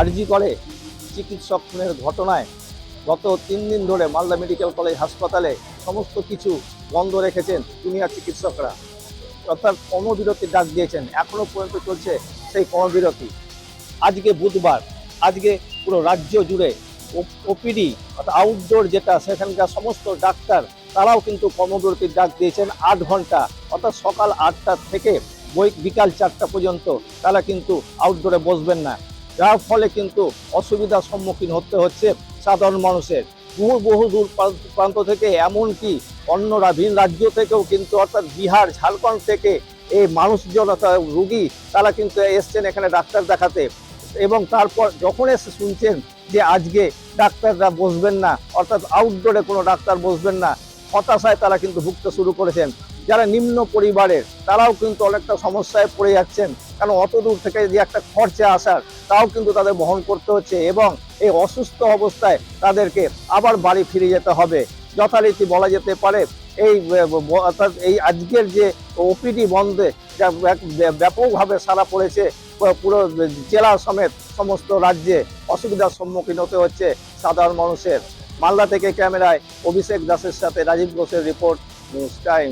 আরজি করে চিকিৎসক খুনের ঘটনায় গত তিন দিন ধরে মালদা মেডিকেল কলেজ হাসপাতালে সমস্ত কিছু বন্ধ রেখেছেন জুনিয়র চিকিৎসকরা। অর্থাৎ কর্মবিরতির ডাক দিয়েছেন। এখনও পর্যন্ত চলছে সেই কর্মবিরতি। আজকে বুধবার, আজকে পুরো রাজ্য জুড়ে ওপিডি অর্থাৎ আউটডোর যেটা সেখানকার সমস্ত ডাক্তার, তারাও কিন্তু কর্মবিরতির ডাক দিয়েছেন আট ঘণ্টা। অর্থাৎ সকাল আটটা থেকে বিকাল চারটা পর্যন্ত তারা কিন্তু আউটডোরে বসবেন না। যার ফলে কিন্তু অসুবিধার সম্মুখীন হতে হচ্ছে সাধারণ মানুষের। বহু বহু দূর প্রান্ত- থেকে এমনকি অন্য রা- ভিন রাজ্য থেকেও কিন্তু অর্থাৎ বিহার, ঝাড়খণ্ড থেকে এই মানুষজন অর্থাৎ রুগী তারা কিন্তু এসছেন এখানে ডাক্তার দেখাতে। এবং তারপর যখন এসে শুনছেন যে আজকে ডাক্তাররা বসবেন না, অর্থাৎ আউটডোরে কোনো ডাক্তার বসবেন না, হতাশায় তারা কিন্তু ভুগতে শুরু করেছেন। যারা নিম্ন পরিবারের, তারাও কিন্তু অনেকটা সমস্যায় পড়ে যাচ্ছেন। কারণ অত দূর থেকে যে একটা খরচা আসার, তাও কিন্তু তাদের বহন করতে হচ্ছে এবং এই অসুস্থ অবস্থায় তাদেরকে আবার বাড়ি ফিরে যেতে হবে। যথারীতি বলা যেতে পারে, এই অর্থাৎ এই আজকের যে ওপিডি বন্ধে যা ব্যাপকভাবে সারা পড়েছে পুরো জেলা সমেত সমস্ত রাজ্যে অসুবিধার সম্মুখীন হতে হচ্ছে সাধারণ মানুষের। মালদা থেকে ক্যামেরায় অভিষেক দাসের সাথে রাজীব ঘোষের রিপোর্ট, নিউজ টাইম।